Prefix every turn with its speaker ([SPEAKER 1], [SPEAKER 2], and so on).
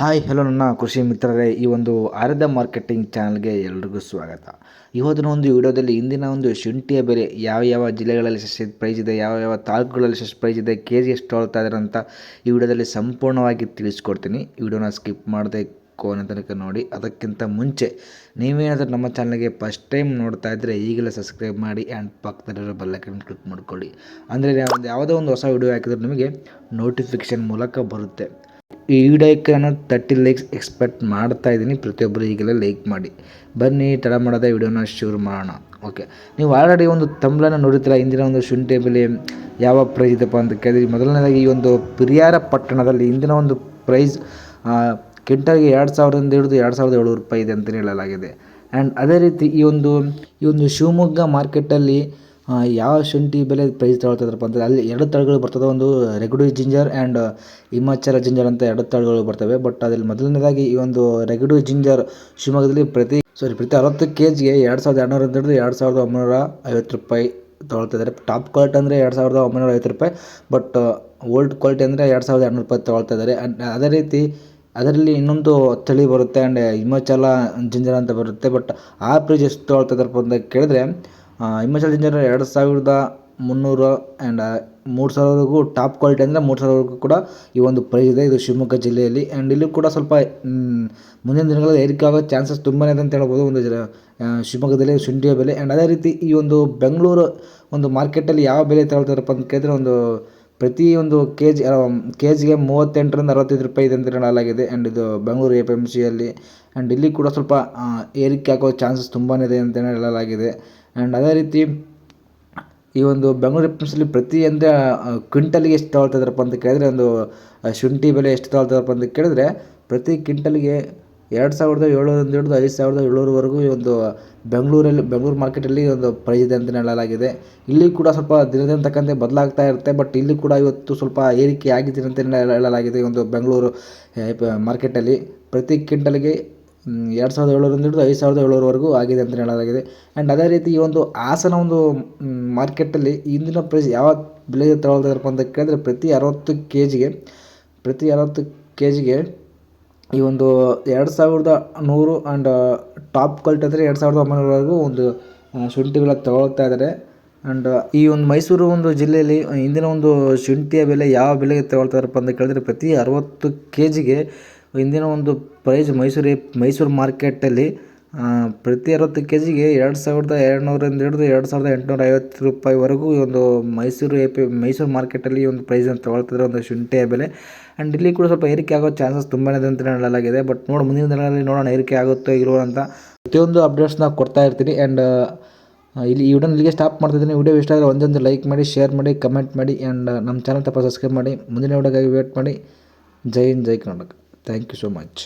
[SPEAKER 1] Hi, hello ನನ್ನ ಕೃಷಿ ಮಿತ್ರರೇ, ಈ ಒಂದು ಆರ್ಧ ಮಾರ್ಕೆಟಿಂಗ್ ಚಾನಲ್ಗೆ ಎಲ್ರಿಗೂ ಸ್ವಾಗತ. ಇವತ್ತಿನ ಒಂದು ವಿಡಿಯೋದಲ್ಲಿ ಇಂದಿನ ಒಂದು ಶುಂಠಿಯ ಬೆಲೆ ಯಾವ ಯಾವ ಜಿಲ್ಲೆಗಳಲ್ಲಿ ಎಷ್ಟು ಪ್ರೈಸ್ ಇದೆ, ಯಾವ ಯಾವ ತಾಲೂಕುಗಳಲ್ಲಿ ಸಸ್ಯ ಪ್ರೈಸ್ ಇದೆ, ಕೆ ಜಿ ಎಷ್ಟು ಹೋಗ್ತಾ ಇದ್ದಾರೆ ಅಂತ ಈ ವಿಡಿಯೋದಲ್ಲಿ ಸಂಪೂರ್ಣವಾಗಿ ತಿಳಿಸ್ಕೊಡ್ತೀನಿ. ವಿಡಿಯೋನ ಸ್ಕಿಪ್ ಮಾಡದೆ ಕೋನ ತನಕ ನೋಡಿ. ಅದಕ್ಕಿಂತ ಮುಂಚೆ ನೀವೇನಾದರೂ ನಮ್ಮ ಚಾನಲ್ಗೆ ಫಸ್ಟ್ ಟೈಮ್ ನೋಡ್ತಾ ಇದ್ದರೆ ಈಗಲೇ ಸಬ್ಸ್ಕ್ರೈಬ್ ಮಾಡಿ ಆ್ಯಂಡ್ ಪಕ್ಕದಲ್ಲಿರೋ ಬೆಲ್ಲೈಕನ್ ಕ್ಲಿಕ್ ಮಾಡ್ಕೊಳ್ಳಿ. ಅಂದರೆ ಯಾವುದೋ ಒಂದು ಹೊಸ ವಿಡಿಯೋ ಹಾಕಿದ್ರೆ ನಿಮಗೆ ನೋಟಿಫಿಕೇಷನ್ ಮೂಲಕ ಬರುತ್ತೆ. ಈ ವಿಡಿಯೋಕ್ಕೆ ನಾನು ತರ್ಟಿ ಲೈಕ್ಸ್ ಎಕ್ಸ್ಪೆಕ್ಟ್ ಮಾಡ್ತಾ ಇದ್ದೀನಿ. ಪ್ರತಿಯೊಬ್ಬರು ಈಗಲೇ ಲೈಕ್ ಮಾಡಿ. ಬನ್ನಿ ತಡ ಮಾಡದೆ ವಿಡಿಯೋನ ಶುರು ಮಾಡೋಣ. ಓಕೆ. ನೀವು ಆಲ್ರೆಡಿ ಒಂದು ತಂಬ್ಲನ್ನು ನೋಡಿರ್ತೀರ? ಇಂದಿನ ಒಂದು ಶುಂಠಿ ಬೆಲೆ ಯಾವ ಪ್ರೈಸ್ ಇದೆಪ್ಪ ಅಂತ ಕೇಳಿದ್ರಿ. ಮೊದಲನೇದಾಗಿ ಈ ಒಂದು ಪಿರಿಯಾರ ಪಟ್ಟಣದಲ್ಲಿ ಇಂದಿನ ಒಂದು ಪ್ರೈಸ್ ಕೆಂಟಾಗಿ ಎರಡು ಸಾವಿರದಿಂದ ಹಿಡಿದು ಎರಡು ಸಾವಿರದ ಏಳ್ನೂರು ರೂಪಾಯಿ ಇದೆ ಅಂತಲೇ ಹೇಳಲಾಗಿದೆ. ಆ್ಯಂಡ್ ಅದೇ ರೀತಿ ಈ ಒಂದು ಈ ಒಂದು ಶಿವಮೊಗ್ಗ ಮಾರ್ಕೆಟಲ್ಲಿ ಯಾವ ಶುಂಠಿ ಬೆಲೆ ಪ್ರೈಸ್ ತಗೊಳ್ತಿದ್ರಪ್ಪ ಅಂದರೆ ಅಲ್ಲಿ ಎರಡು ತಳಿಗಳು ಬರ್ತದೆ. ಒಂದು ರೆಗುಡು ಜಿಂಜರ್ ಆ್ಯಂಡ್ ಹಿಮಾಚಲ ಜಿಂಜರ್ ಅಂತ ಎರಡು ತಳಿಗಳು ಬರ್ತವೆ. ಬಟ್ ಅದ್ರಲ್ಲಿ ಮೊದಲನೇದಾಗಿ ಈ ಒಂದು ರೆಗುಡು ಜಿಂಜರ್ ಶಿವಮೊಗ್ಗದಲ್ಲಿ ಪ್ರತಿ ಸಾರಿ ಪ್ರತಿ ಅರವತ್ತು ಕೆ ಜಿಗೆ ಎರಡು ಸಾವಿರದ ಎರಡುನೂರಿಂದ ಹಿಡಿದು ಎರಡು ಸಾವಿರದ ಒಂಬೈನೂರ ಐವತ್ತು ರೂಪಾಯಿ ತೊಗೊಳ್ತಿದ್ದಾರೆ ಟಾಪ್ ಕ್ವಾಲಿಟಿ ಅಂದರೆ ಎರಡು ಸಾವಿರದ ಒಂಬೈನೂರ ಐವತ್ತು ರೂಪಾಯಿ ಬಟ್ ಓಲ್ಡ್ ಕ್ವಾಲಿಟಿ ಅಂದರೆ ಎರಡು ಸಾವಿರದ ಎರಡುನೂರು ರೂಪಾಯಿ ತೊಗೊಳ್ತಾ ಇದ್ದಾರೆ. ಆ್ಯಂಡ್ ಅದೇ ರೀತಿ ಅದರಲ್ಲಿ ಇನ್ನೊಂದು ತಳಿ ಬರುತ್ತೆ ಆ್ಯಂಡ್ ಹಿಮಾಚಲ ಜಿಂಜರ್ ಅಂತ ಬರುತ್ತೆ. ಬಟ್ ಆ ಪ್ರೈಸ್ ಎಷ್ಟು ತೊಗೊಳ್ತಾ ಇದ್ದಾರಪ್ಪ ಅಂತ ಕೇಳಿದ್ರೆ ಹಿಮಾಚಲ ಜಿಂಜರ್ ಎರಡು ಸಾವಿರದ ಮುನ್ನೂರು ಆ್ಯಂಡ್ ಮೂರು ಸಾವಿರವರೆಗೂ ಟಾಪ್ ಕ್ವಾಲಿಟಿ ಅಂದರೆ ಮೂರು ಸಾವಿರವರೆಗೂ ಕೂಡ ಈ ಒಂದು ಪ್ರೈಸ್ ಇದೆ. ಇದು ಶಿವಮೊಗ್ಗ ಜಿಲ್ಲೆಯಲ್ಲಿ. ಆ್ಯಂಡ್ ಇಲ್ಲಿ ಕೂಡ ಸ್ವಲ್ಪ ಮುಂದಿನ ದಿನಗಳಲ್ಲಿ ಏರಿಕೆ ಆಗೋ ಚಾನ್ಸಸ್ ತುಂಬಾ ಇದೆ ಅಂತ ಹೇಳ್ಬೋದು ಒಂದು ಶಿವಮೊಗ್ಗದಲ್ಲಿ, ಶುಂಠಿಯ ಬೆಲೆ. ಆ್ಯಂಡ್ ಅದೇ ರೀತಿ ಈ ಒಂದು ಬೆಂಗಳೂರು ಒಂದು ಮಾರ್ಕೆಟಲ್ಲಿ ಯಾವ ಬೆಲೆ ತಗೊಳ್ತಾರಪ್ಪ ಅಂತ ಕೇಳಿದ್ರೆ ಒಂದು ಪ್ರತಿ ಒಂದು ಕೆ ಜಿ ಕೆ ಜಿಗೆ ಮೂವತ್ತೆಂಟರಿಂದ ಅರವತ್ತೈದು ರೂಪಾಯಿ ಇದೆ ಅಂತ ಹೇಳಲಾಗಿದೆ ಆ್ಯಂಡ್ ಇದು ಬೆಂಗಳೂರು ಎ ಪಿ ಎಂ ಸಿಯಲ್ಲಿ ಆ್ಯಂಡ್ ಇಲ್ಲಿ ಕೂಡ ಸ್ವಲ್ಪ ಏರಿಕೆ ಆಗೋ ಚಾನ್ಸಸ್ ತುಂಬಾ ಇದೆ ಅಂತ ಹೇಳಲಾಗಿದೆ. ಆ್ಯಂಡ್ ಅದೇ ರೀತಿ, ಈ ಒಂದು ಬೆಂಗಳೂರು ಪಿ ಎಂ ಪ್ರತಿ ಅಂದರೆ ಕ್ವಿಂಟಲ್ಗೆ ಎಷ್ಟು ತೊಗೊಳ್ತಾ ಅಂತ ಕೇಳಿದ್ರೆ ಒಂದು ಶುಂಠಿ ಬೆಲೆ ಎಷ್ಟು ತೊಗೊಳ್ತಾ ಅಂತ ಕೇಳಿದ್ರೆ ಪ್ರತಿ ಕ್ವಿಂಟಲ್ಗೆ ಎರಡು ಸಾವಿರದ ಏಳರಿಂದ ಹಿಡಿದು ಐದು ಸಾವಿರದ ಏಳ್ನೂರವರೆಗೂ ಈ ಒಂದು ಬೆಂಗಳೂರಲ್ಲಿ, ಬೆಂಗಳೂರು ಮಾರ್ಕೆಟಲ್ಲಿ ಒಂದು ಪ್ರೈಸ್ ಇದೆ ಅಂತಲೇ ಹೇಳಲಾಗಿದೆ. ಇಲ್ಲಿ ಕೂಡ ಸ್ವಲ್ಪ ದಿನದಿಂದ ತಕ್ಕಂತೆ ಬದಲಾಗ್ತಾ ಇರುತ್ತೆ, ಬಟ್ ಇಲ್ಲಿ ಕೂಡ ಇವತ್ತು ಸ್ವಲ್ಪ ಏರಿಕೆ ಆಗಿದೆ ಅಂತಲೇ ಹೇಳಲಾಗಿದೆ ಈ ಒಂದು ಬೆಂಗಳೂರು ಮಾರ್ಕೆಟಲ್ಲಿ. ಪ್ರತಿ ಕ್ವಿಂಟಲ್ಗೆ ಎರಡು ಸಾವಿರದ ಏಳರಿಂದ ಹಿಡಿದು ಐದು ಸಾವಿರದ ಏಳರವರೆಗೂ ಆಗಿದೆ ಅಂತಲೇ ಹೇಳಲಾಗಿದೆ. ಆ್ಯಂಡ್ ಅದೇ ರೀತಿ ಈ ಒಂದು ಹಾಸನ ಒಂದು ಮಾರ್ಕೆಟಲ್ಲಿ ಇಂದಿನ ಪ್ರೈಸ್ ಯಾವ ಬೆಲೆ ತಗೊಳ್ತಾ ಅಂತ ಕೇಳಿದ್ರೆ ಪ್ರತಿ ಅರವತ್ತು ಕೆ ಜಿಗೆ ಪ್ರತಿ ಅರವತ್ತು ಕೆ ಜಿಗೆ ಈ ಒಂದು ಎರಡು ಸಾವಿರದ ನೂರು ಆ್ಯಂಡ್ ಟಾಪ್ ಕ್ವಾಲಿಟಿ ಅಂದರೆ ಎರಡು ಸಾವಿರದ ಒಂಬೈನೂರವರೆಗೂ ಒಂದು ಶುಂಠಿಗಳ ತಗೊಳ್ತಾ ಇದ್ದಾರೆ. ಆ್ಯಂಡ್ ಈ ಒಂದು ಮೈಸೂರು ಒಂದು ಜಿಲ್ಲೆಯಲ್ಲಿ ಇಂದಿನ ಒಂದು ಶುಂಠಿಯ ಬೆಲೆ ಯಾವ ಬೆಲೆಗೆ ತಗೊಳ್ತಾರಪ್ಪ ಅಂತ ಕೇಳಿದ್ರೆ ಪ್ರತಿ ಅರವತ್ತು ಕೆ ಜಿಗೆ ಇಂದಿನ ಒಂದು ಪ್ರೈಸ್ ಮೈಸೂರು ಮೈಸೂರು ಮಾರ್ಕೆಟಲ್ಲಿ ಪ್ರತಿ ಅರವತ್ತು ಕೆ ಜಿಗೆ ಎರಡು ಸಾವಿರದ ಎರಡುನೂರಿಂದ ಹಿಡಿದು ಎರಡು ಸಾವಿರದ ಎಂಟುನೂರ ಐವತ್ತು ರೂಪಾಯಿವರೆಗೂ ಈ ಒಂದು ಮೈಸೂರು ಎ ಪಿ, ಮೈಸೂರು ಮಾರ್ಕೆಟಲ್ಲಿ ಈ ಒಂದು ಪ್ರೈಸನ್ನು ತೊಗೊಳ್ತಿದ್ರೆ ಒಂದು ಶುಂಠಿಯ ಬೆಲೆ. ಆ್ಯಂಡ್ ಇಲ್ಲಿ ಕೂಡ ಸ್ವಲ್ಪ ಏರಿಕೆ ಆಗೋ ಚಾನ್ಸಸ್ ತುಂಬಾ ಇದೆ ಅಂತಲೇ ಹೇಳಲಾಗಿದೆ ಬಟ್ ನೋಡಿ, ಮುಂದಿನ ದಿನಗಳಲ್ಲಿ ನೋಡೋಣ ಏರಿಕೆ ಆಗುತ್ತೋ ಇರೋ ಅಂತ. ಪ್ರತಿಯೊಂದು ಅಪ್ಡೇಟ್ಸ್ನ ಕೊಡ್ತಾ ಇರ್ತೀನಿ ಆ್ಯಂಡ್ ಇಲ್ಲಿ ಈ ವಿಡಿಯೋನ ಇಲ್ಲಿಗೆ ಸ್ಟಾಪ್ ಮಾಡ್ತಿದ್ದೀನಿ ವಿಡಿಯೋ ಇಷ್ಟ ಆದರೆ ಒಂದೊಂದು ಲೈಕ್ ಮಾಡಿ ಶೇರ್ ಮಾಡಿ ಕಮೆಂಟ್ ಮಾಡಿ ಆ್ಯಂಡ್ ನಮ್ಮ ಚಾನಲ್ ತಪ್ಪ ಸಬ್ಸ್ಕ್ರೈಬ್ ಮಾಡಿ. ಮುಂದಿನ ವಿಡಿಯೋಗಾಗಿ ವೇಟ್ ಮಾಡಿ. ಜೈ ಹಿಂದ್, ಜೈ Karnataka. Thank you so much